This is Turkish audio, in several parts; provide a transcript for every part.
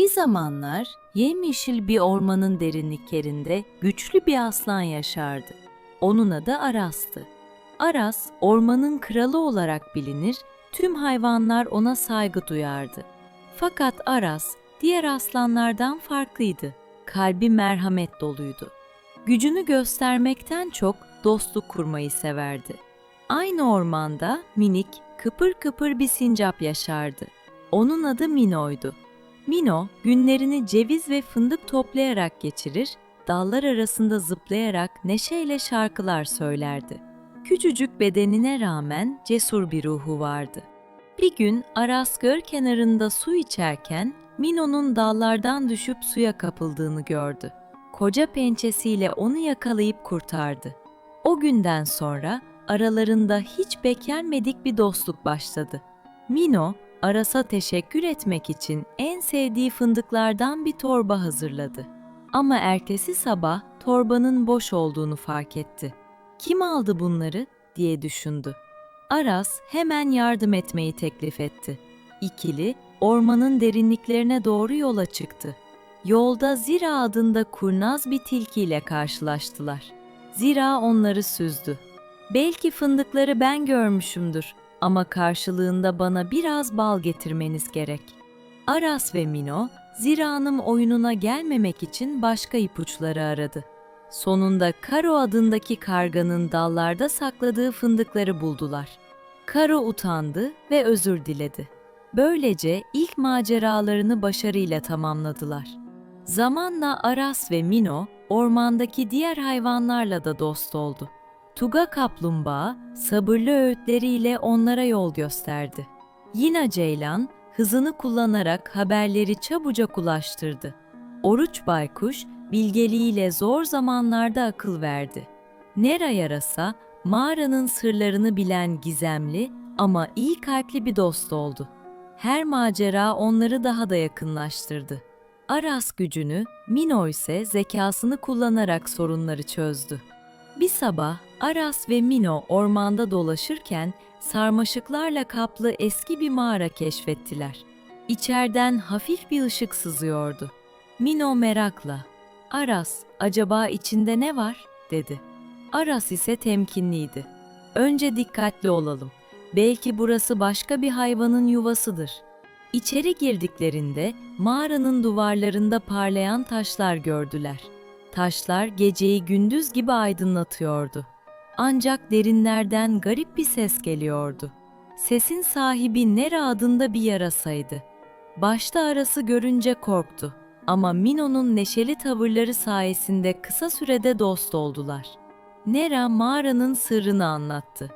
Bir zamanlar yemyeşil bir ormanın derinliklerinde güçlü bir aslan yaşardı. Onun adı Aras'tı. Aras, ormanın kralı olarak bilinir, tüm hayvanlar ona saygı duyardı. Fakat Aras, diğer aslanlardan farklıydı. Kalbi merhamet doluydu. Gücünü göstermekten çok dostluk kurmayı severdi. Aynı ormanda minik, kıpır kıpır bir sincap yaşardı. Onun adı Mino'ydu. Mino günlerini ceviz ve fındık toplayarak geçirir, dallar arasında zıplayarak neşeyle şarkılar söylerdi. Küçücük bedenine rağmen cesur bir ruhu vardı. Bir gün Aras göl kenarında su içerken Mino'nun dallardan düşüp suya kapıldığını gördü. Koca pençesiyle onu yakalayıp kurtardı. O günden sonra aralarında hiç beklenmedik bir dostluk başladı. Mino, Aras'a teşekkür etmek için en sevdiği fındıklardan bir torba hazırladı. Ama ertesi sabah torbanın boş olduğunu fark etti. Kim aldı bunları diye düşündü. Aras hemen yardım etmeyi teklif etti. İkili ormanın derinliklerine doğru yola çıktı. Yolda Zira adında kurnaz bir tilkiyle karşılaştılar. Zira onları süzdü. Belki fındıkları ben görmüşümdür ama karşılığında bana biraz bal getirmeniz gerek. Aras ve Mino, Zira'nın oyununa gelmemek için başka ipuçları aradı. Sonunda Karo adındaki karganın dallarda sakladığı fındıkları buldular. Karo utandı ve özür diledi. Böylece ilk maceralarını başarıyla tamamladılar. Zamanla Aras ve Mino ormandaki diğer hayvanlarla da dost oldu. Tuga kaplumbağa sabırlı öğütleriyle onlara yol gösterdi. Yina ceylan hızını kullanarak haberleri çabucak ulaştırdı. Oruç baykuş bilgeliğiyle zor zamanlarda akıl verdi. Nera yarasa mağaranın sırlarını bilen gizemli ama iyi kalpli bir dost oldu. Her macera onları daha da yakınlaştırdı. Aras gücünü, Mino ise zekasını kullanarak sorunları çözdü. Bir sabah Aras ve Mino ormanda dolaşırken sarmaşıklarla kaplı eski bir mağara keşfettiler. İçeriden hafif bir ışık sızıyordu. Mino merakla, "Aras, acaba içinde ne var?" dedi. Aras ise temkinliydi. "Önce dikkatli olalım. Belki burası başka bir hayvanın yuvasıdır." İçeri girdiklerinde mağaranın duvarlarında parlayan taşlar gördüler. Taşlar geceyi gündüz gibi aydınlatıyordu. Ancak derinlerden garip bir ses geliyordu. Sesin sahibi Nera adında bir yarasaydı. Başta arası görünce korktu ama Mino'nun neşeli tavırları sayesinde kısa sürede dost oldular. Nera mağaranın sırrını anlattı.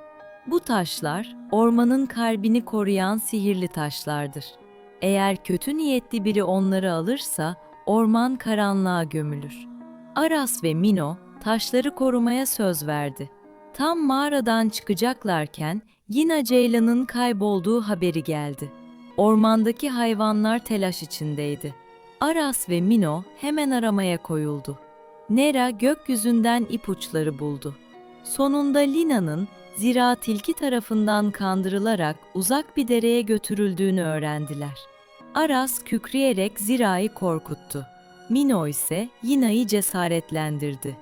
Bu taşlar ormanın kalbini koruyan sihirli taşlardır. Eğer kötü niyetli biri onları alırsa orman karanlığa gömülür. Aras ve Mino taşları korumaya söz verdi. Tam mağaradan çıkacaklarken Yina Ceylan'ın kaybolduğu haberi geldi. Ormandaki hayvanlar telaş içindeydi. Aras ve Mino hemen aramaya koyuldu. Nera gökyüzünden ipuçları buldu. Sonunda Lina'nın zira tilki tarafından kandırılarak uzak bir dereye götürüldüğünü öğrendiler. Aras kükreyerek Zira'yı korkuttu. Mino ise Yina'yı cesaretlendirdi.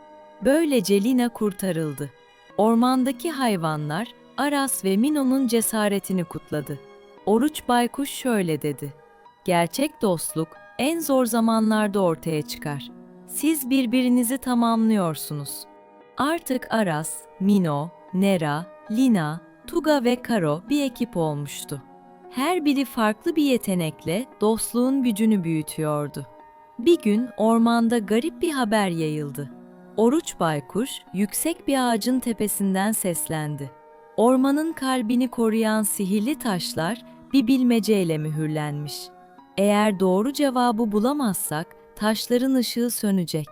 Böylece Lina kurtarıldı. Ormandaki hayvanlar Aras ve Mino'nun cesaretini kutladı. Oruç Baykuş şöyle dedi. Gerçek dostluk en zor zamanlarda ortaya çıkar. Siz birbirinizi tamamlıyorsunuz. Artık Aras, Mino, Nera, Lina, Tuga ve Karo bir ekip olmuştu. Her biri farklı bir yetenekle dostluğun gücünü büyütüyordu. Bir gün ormanda garip bir haber yayıldı. Oruç baykuş yüksek bir ağacın tepesinden seslendi. Ormanın kalbini koruyan sihirli taşlar bir bilmeceyle mühürlenmiş. Eğer doğru cevabı bulamazsak taşların ışığı sönecek.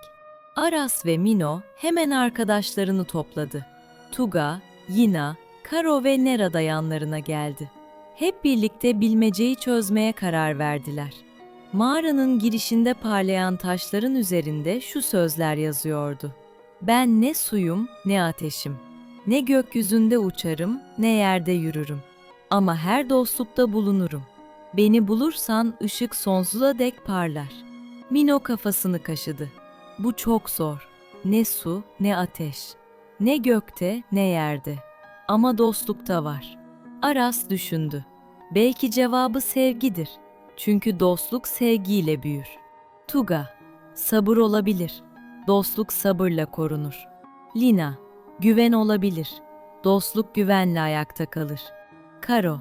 Aras ve Mino hemen arkadaşlarını topladı. Tuga, Yina, Karo ve Nera da yanlarına geldi. Hep birlikte bilmeceyi çözmeye karar verdiler. Mağaranın girişinde parlayan taşların üzerinde şu sözler yazıyordu. Ben ne suyum ne ateşim. Ne gökyüzünde uçarım ne yerde yürürüm. Ama her dostlukta bulunurum. Beni bulursan ışık sonsuza dek parlar. Mino kafasını kaşıdı. Bu çok zor. Ne su ne ateş. Ne gökte ne yerde. Ama dostlukta var. Aras düşündü. Belki cevabı sevgidir. Çünkü dostluk sevgiyle büyür. Tuga, sabır olabilir. Dostluk sabırla korunur. Lina, güven olabilir. Dostluk güvenle ayakta kalır. Karo,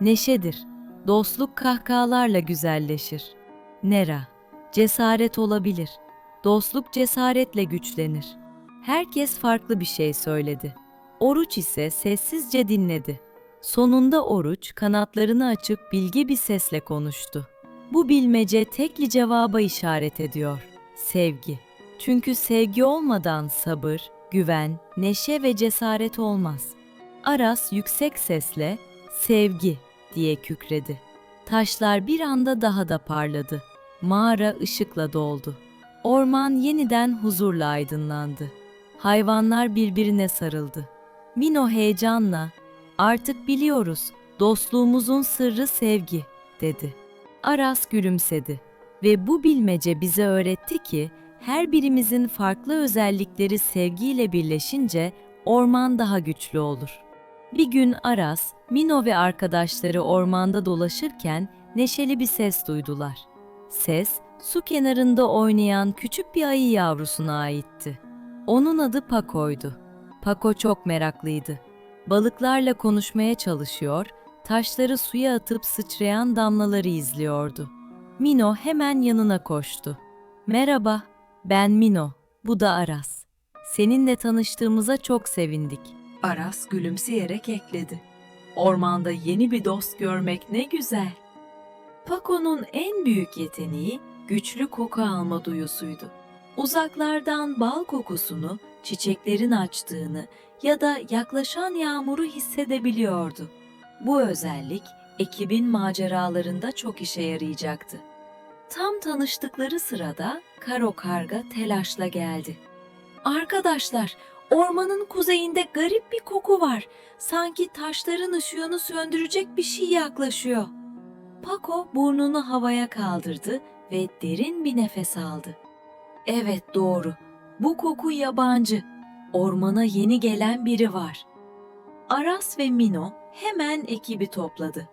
neşedir. Dostluk kahkahalarla güzelleşir. Nera, cesaret olabilir. Dostluk cesaretle güçlenir. Herkes farklı bir şey söyledi. Oruç ise sessizce dinledi. Sonunda Oruç kanatlarını açıp bilge bir sesle konuştu. Bu bilmece tekli cevaba işaret ediyor. Sevgi. Çünkü sevgi olmadan sabır, güven, neşe ve cesaret olmaz. Aras yüksek sesle sevgi diye kükredi. Taşlar bir anda daha da parladı. Mağara ışıkla doldu. Orman yeniden huzurla aydınlandı. Hayvanlar birbirine sarıldı. Mino heyecanla "Artık biliyoruz. Dostluğumuzun sırrı sevgi." dedi. Aras gülümsedi ve bu bilmece bize öğretti ki her birimizin farklı özellikleri sevgiyle birleşince orman daha güçlü olur. Bir gün Aras, Mino ve arkadaşları ormanda dolaşırken neşeli bir ses duydular. Ses, su kenarında oynayan küçük bir ayı yavrusuna aitti. Onun adı Pako'ydu. Pako çok meraklıydı. Balıklarla konuşmaya çalışıyor, taşları suya atıp sıçrayan damlaları izliyordu. Mino hemen yanına koştu. Merhaba, ben Mino, bu da Aras. Seninle tanıştığımıza çok sevindik. Aras gülümseyerek ekledi. Ormanda yeni bir dost görmek ne güzel. Paco'nun en büyük yeteneği güçlü koku alma duyusuydu. Uzaklardan bal kokusunu, çiçeklerin açtığını ya da yaklaşan yağmuru hissedebiliyordu. Bu özellik ekibin maceralarında çok işe yarayacaktı. Tam tanıştıkları sırada Karo Karga telaşla geldi. Arkadaşlar, ormanın kuzeyinde garip bir koku var. Sanki taşların ışığını söndürecek bir şey yaklaşıyor. Paco burnunu havaya kaldırdı ve derin bir nefes aldı. Evet doğru. Bu koku yabancı. Ormana yeni gelen biri var. Aras ve Mino hemen ekibi topladı.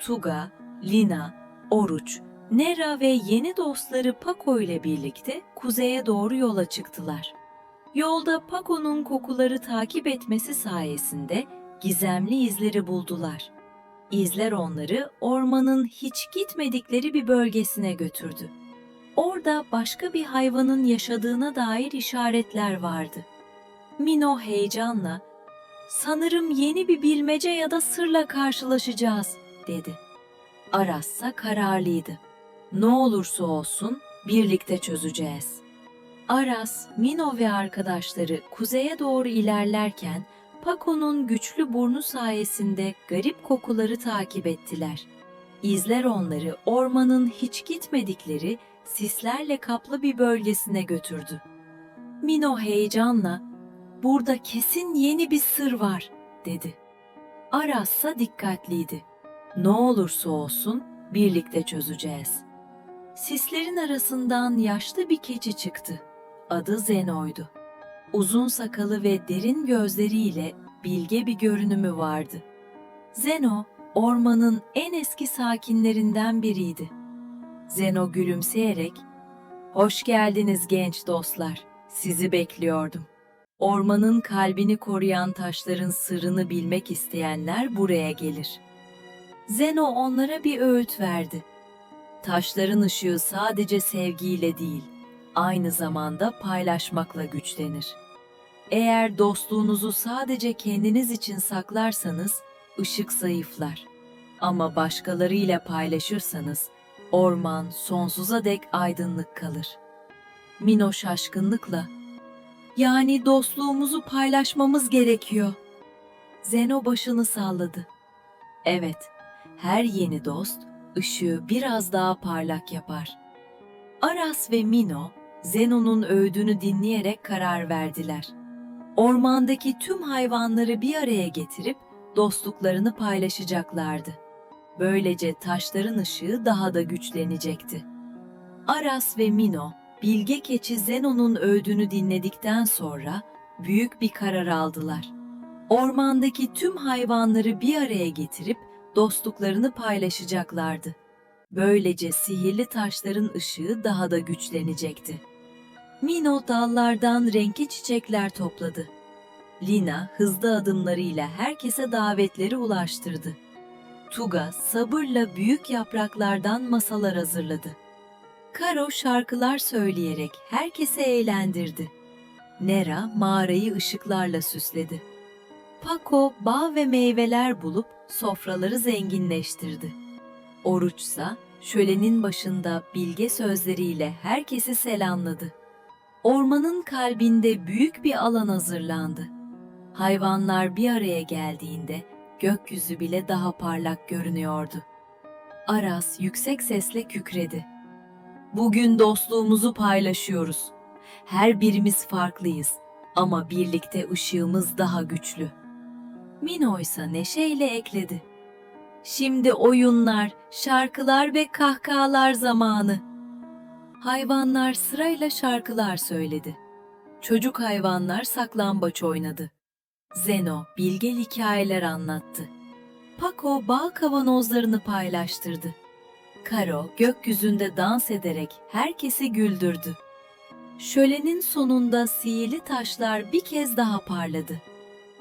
Tuga, Lina, Oruç, Nera ve yeni dostları Paco ile birlikte kuzeye doğru yola çıktılar. Yolda Paco'nun kokuları takip etmesi sayesinde gizemli izleri buldular. İzler onları ormanın hiç gitmedikleri bir bölgesine götürdü. Orada başka bir hayvanın yaşadığına dair işaretler vardı. Mino heyecanla, "Sanırım yeni bir bilmece ya da sırla karşılaşacağız." dedi. Aras'sa kararlıydı. Ne olursa olsun birlikte çözeceğiz. Aras, Mino ve arkadaşları kuzeye doğru ilerlerken Paco'nun güçlü burnu sayesinde garip kokuları takip ettiler. İzler onları ormanın hiç gitmedikleri sislerle kaplı bir bölgesine götürdü. Mino heyecanla "Burada kesin yeni bir sır var." dedi. Aras'sa dikkatliydi. Ne olursa olsun birlikte çözeceğiz. Sislerin arasından yaşlı bir keçi çıktı. Adı Zeno'ydu. Uzun sakalı ve derin gözleriyle bilge bir görünümü vardı. Zeno, ormanın en eski sakinlerinden biriydi. Zeno gülümseyerek, "Hoş geldiniz genç dostlar. Sizi bekliyordum. Ormanın kalbini koruyan taşların sırrını bilmek isteyenler buraya gelir." Zeno onlara bir öğüt verdi. Taşların ışığı sadece sevgiyle değil, aynı zamanda paylaşmakla güçlenir. Eğer dostluğunuzu sadece kendiniz için saklarsanız ışık zayıflar. Ama başkalarıyla paylaşırsanız orman sonsuza dek aydınlık kalır. Mino şaşkınlıkla yani dostluğumuzu paylaşmamız gerekiyor. Zeno başını salladı. Evet, her yeni dost ışığı biraz daha parlak yapar. Aras ve Mino, Zeno'nun öğüdünü dinleyerek karar verdiler. Ormandaki tüm hayvanları bir araya getirip dostluklarını paylaşacaklardı. Böylece taşların ışığı daha da güçlenecekti. Aras ve Mino, bilge keçi Zenon'un öğüdünü dinledikten sonra büyük bir karar aldılar. Ormandaki tüm hayvanları bir araya getirip dostluklarını paylaşacaklardı. Böylece sihirli taşların ışığı daha da güçlenecekti. Mino dallardan renkli çiçekler topladı. Lina hızlı adımlarıyla herkese davetleri ulaştırdı. Tuga sabırla büyük yapraklardan masalar hazırladı. Karo şarkılar söyleyerek herkesi eğlendirdi. Nera mağarayı ışıklarla süsledi. Paco bağ ve meyveler bulup sofraları zenginleştirdi. Oruçsa şölenin başında bilge sözleriyle herkesi selamladı. Ormanın kalbinde büyük bir alan hazırlandı. Hayvanlar bir araya geldiğinde gökyüzü bile daha parlak görünüyordu. Aras yüksek sesle kükredi. Bugün dostluğumuzu paylaşıyoruz. Her birimiz farklıyız ama birlikte ışığımız daha güçlü. Mino ise neşeyle ekledi. Şimdi oyunlar, şarkılar ve kahkahalar zamanı. Hayvanlar sırayla şarkılar söyledi. Çocuk hayvanlar saklambaç oynadı. Zeno bilgel hikayeler anlattı. Paco bal kavanozlarını paylaştırdı. Karo gökyüzünde dans ederek herkesi güldürdü. Şölenin sonunda sihirli taşlar bir kez daha parladı.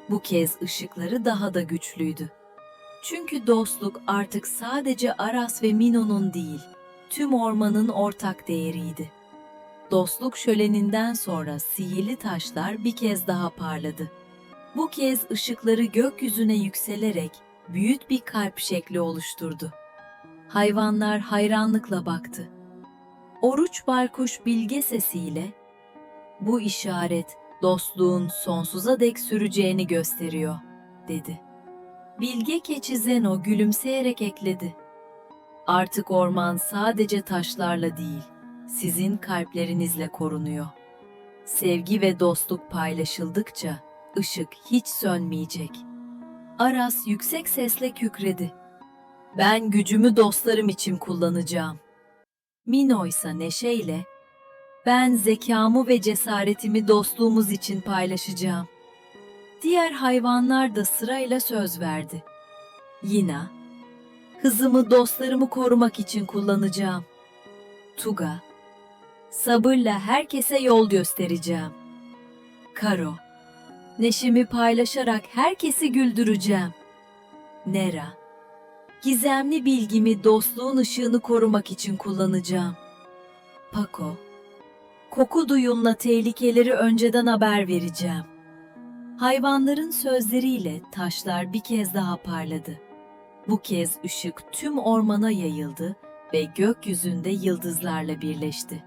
Bu kez ışıkları daha da güçlüydü. Çünkü dostluk artık sadece Aras ve Mino'nun değil, tüm ormanın ortak değeriydi. Dostluk şöleninden sonra sihirli taşlar bir kez daha parladı. Bu kez ışıkları gökyüzüne yükselerek büyük bir kalp şekli oluşturdu. Hayvanlar hayranlıkla baktı. Oruç baykuş bilge sesiyle bu işaret dostluğun sonsuza dek süreceğini gösteriyor, dedi. Bilge keçi Zeno gülümseyerek ekledi. Artık orman sadece taşlarla değil, sizin kalplerinizle korunuyor. Sevgi ve dostluk paylaşıldıkça ışık hiç sönmeyecek. Aras yüksek sesle kükredi. Ben gücümü dostlarım için kullanacağım. Mino ise neşeyle, ben zekamı ve cesaretimi dostluğumuz için paylaşacağım. Diğer hayvanlar da sırayla söz verdi. Yina, hızımı dostlarımı korumak için kullanacağım. Tuga, sabırla herkese yol göstereceğim. Karo, neşemi paylaşarak herkesi güldüreceğim. Nera, gizemli bilgimi dostluğun ışığını korumak için kullanacağım. Paco, koku duyumla tehlikeleri önceden haber vereceğim. Hayvanların sözleriyle taşlar bir kez daha parladı. Bu kez ışık tüm ormana yayıldı ve gökyüzünde yıldızlarla birleşti.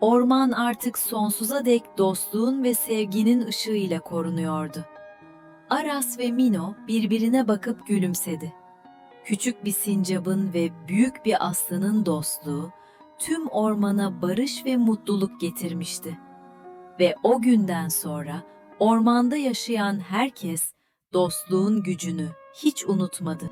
Orman artık sonsuza dek dostluğun ve sevginin ışığıyla korunuyordu. Aras ve Mino birbirine bakıp gülümsedi. Küçük bir sincabın ve büyük bir aslanın dostluğu tüm ormana barış ve mutluluk getirmişti. Ve o günden sonra ormanda yaşayan herkes dostluğun gücünü hiç unutmadı.